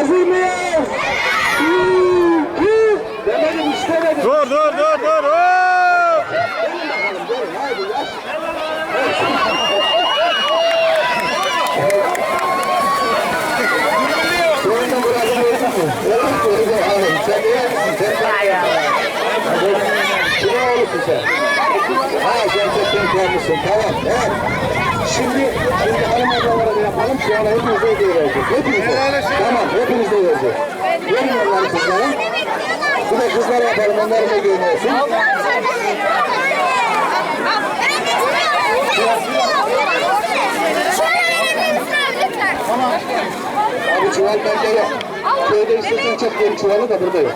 Hazır mıyız? Demedim istemedim. Dur dur dur dur. Ha gerçekten kalmışsın. Tamam. Evet. Şimdi, şimdi hanımefendilara da yapalım. Şu an hepinize hediye vereceğiz. Hepinize. Tamam. Hepinize vereceğiz. Verin onları kızlara. Bir de kızlar yapalım. Onları da görmesin. Abi çuval bende yok. Köyde istiyorsan çok yeni çuvalı da burada yok.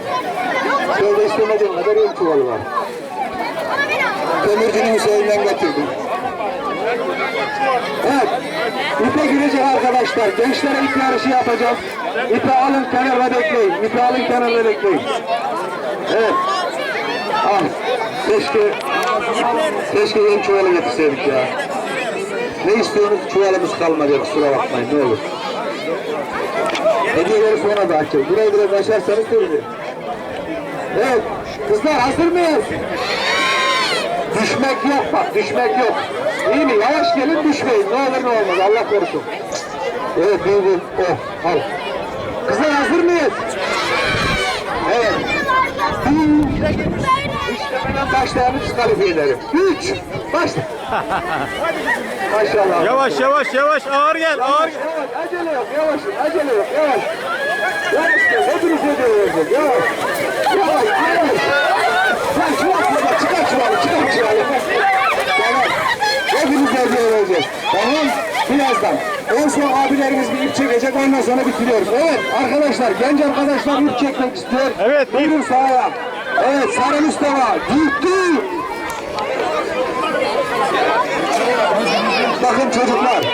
Köyde istemediğin kadar yeni çuvalı var. Kömürcünün Hüseyin'den getirdim. Evet. İpe girecek arkadaşlar. Gençlere ip yarışı yapacağız. İpe alın kenara bekleyin. İpe alın kenara bekleyin. Evet. Al. Keşke, keşke yeni çuvalı getirseydik ya. Ne istiyorsunuz? Çuvalımız kalmadı. Kusura bakmayın ne olur. Hediyeleri sonra da açacağız. Burayı biraz açarsanız sevinirim. Evet. Kızlar hazır mıyız? Düşmek yok bak, düşmek yok. İyi mi? Yavaş gelin düşmeyin. Ne olur ne olmaz. Allah korusun. Evet, bir. Oh, al. Kızlar hazır mıyız? Evet. Hemen başlayanı diskalifiye ederim. Üç. Başla. Maşallah. Yavaş yavaş yavaş ağır gel ağır gel. Yavaş, acele yok, yavaş, acele yok, yavaş. Yavaş gel, vereceğiz, yavaş. Yavaş, yavaş. Lan çuval çuval, çıkar çuvalı, çıkar çuvalı. Tamam. Hepinize de vereceğiz. Tamam, birazdan. En son abilerimiz bir ip çekecek, ondan sonra bitiriyoruz. Evet, arkadaşlar, genç arkadaşlar ip çekmek istiyor. Evet. Buyurun sahaya. Evet, Sarı Mustafa, gitti. Bakın çocuklar,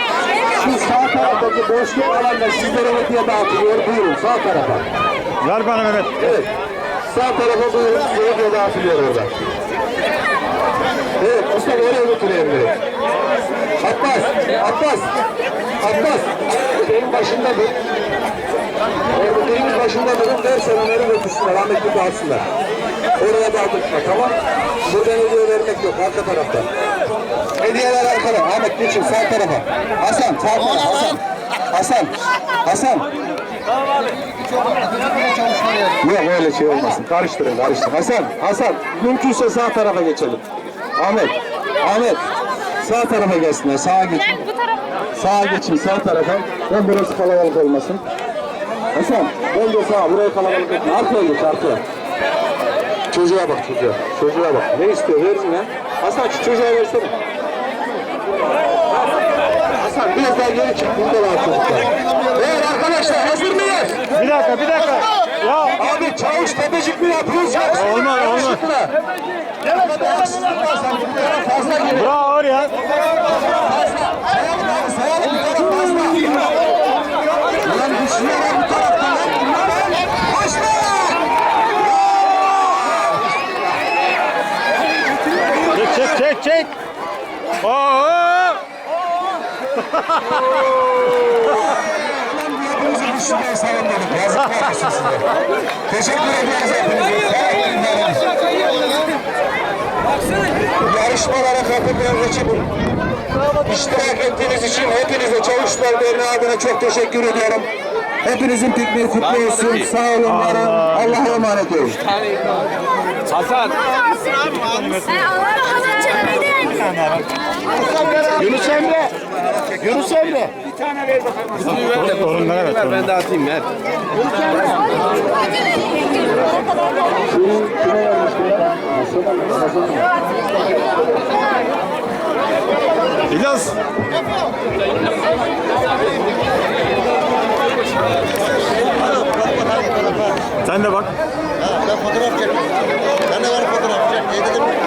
şu sağ taraftaki boşluk alanda sizlere hediye dağıtılıyor. Buyurun sağ tarafa. Ver bana Mehmet. Evet. Sağ tarafa buyurun size hediye dağıtılıyor orada. Evet Mustafa oraya götüreyim beni. Abbas, Abbas. Şeyin başında dur. Orada başında durun dersen onları götürsünler. Rahmetli dağıtsınlar. Oraya dağıtırma tamam. Buradan hediye vermek yok arka tarafta. Hediyeler arkada. Ahmet geçin sağ tarafa. Hasan sağ tarafa. Hasan. Hasan. Hasan. Yok öyle şey olmasın. Karıştırın karıştırın. Hasan. Hasan. Mümkünse sağ tarafa geçelim. Ahmet. Ahmet. Sağ tarafa gelsinler. Sağa geçin. Bu taraf. Sağa geçin sağ tarafa. Ben burası kalabalık olmasın. Hasan. Ben de sağa. Burayı kalabalık etme. Arkaya geç arkaya. Çocuğa bak çocuğa. Çocuğa bak. Ne istiyor? Verin ya. Hasan şu çocuğa versene. Hasan biraz daha geri çık. Burada var çocuklar. Evet arkadaşlar hazır mıyız? Bir dakika bir dakika. Ya Abi çavuş tepecik mi yapıyoruz yoksa? Olmaz, olmaz. Haksızlık var ya. Çek çek çek. Oo! Güçlüler sayın dedik. Yazıklar olsun size. Teşekkür ederiz hepinize. Yarışmalara katılmayan ekibim. İştirak ettiğiniz için hepinize Çavuşlar Derneği adına çok teşekkür ediyorum. Hepinizin pikniği kutlu olsun. Sağ olun, var olun. Allah'a emanet olun. Yunus Emre. Yunus Emre. Torunlara ver. torunlara. Ben de atayım ver. Hasan mı? İlyas. Sen de bak. Ben fotoğraf çektim. Ben de var fotoğraf çek. Ne dedim?